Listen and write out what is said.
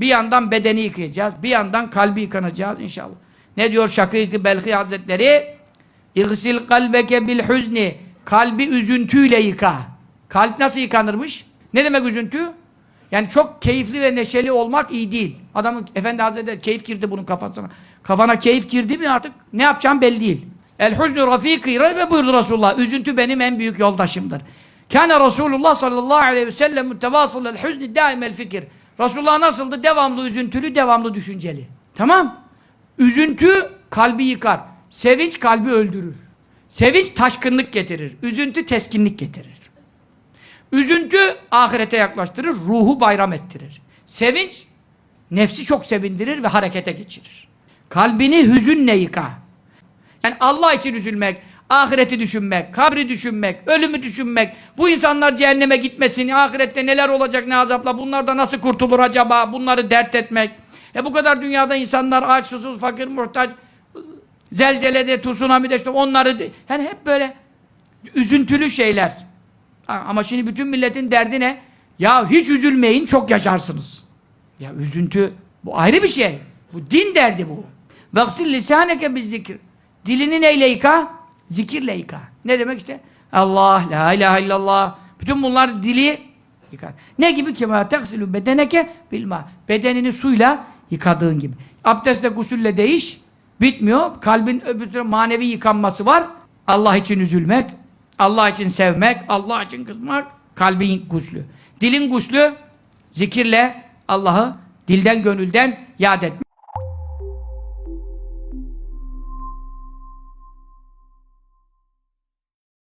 Bir yandan bedeni yıkayacağız, bir yandan kalbi yıkanacağız inşallah. Ne diyor Şakir-i Belhi Hazretleri? İgsil kalbeke bil huzni. Kalbi üzüntüyle yıka. Kalp nasıl yıkanırmış? Ne demek üzüntü? Yani çok keyifli ve neşeli olmak iyi değil. Adamın Efendi Hazretleri keyif girdi bunun kafasına. Kafana keyif girdi mi artık ne yapacağım belli değil. El huznü rafiki ve buyurdu Resulullah. Üzüntü benim en büyük yoldaşımdır. Kâne Resulullah sallallahu aleyhi ve sellem mütevasıl el huzni daimel fikir. Resulullah nasıldı? Devamlı üzüntülü, devamlı düşünceli. Tamam. Üzüntü kalbi yıkar. Sevinç kalbi öldürür. Sevinç taşkınlık getirir. Üzüntü teskinlik getirir. Üzüntü ahirete yaklaştırır, ruhu bayram ettirir. Sevinç nefsi çok sevindirir ve harekete geçirir. Kalbini hüzünle yıka. Yani Allah için üzülmek, ahireti düşünmek, kabri düşünmek, ölümü düşünmek, bu insanlar cehenneme gitmesin, ahirette neler olacak ne azapla, bunlar nasıl kurtulur acaba, bunları dert etmek. E bu kadar dünyada insanlar aç, susuz, fakir, muhtaç, zelzelede, tsunami'de işte onları, yani hep böyle üzüntülü şeyler. Ama şimdi bütün milletin derdi ne? Ya hiç üzülmeyin çok yaşarsınız. Ya üzüntü bu ayrı bir şey. Bu din derdi bu. Vaksil lisaneke biz zikir. Dilini neyle yıka? Zikirle yıka. Ne demek işte? Allah, la ilahe illallah. Bütün bunlar dili yıkar. Ne gibi ki? Ma teksilu bedeneke bilma. Bedenini suyla yıkadığın gibi. Abdestle gusülle değiş. Bitmiyor. Kalbin öbür manevi yıkanması var. Allah için üzülmek, Allah için sevmek, Allah için kızmak, kalbin guslü. Dilin guslü, zikirle Allah'ı dilden gönülden yad etmek.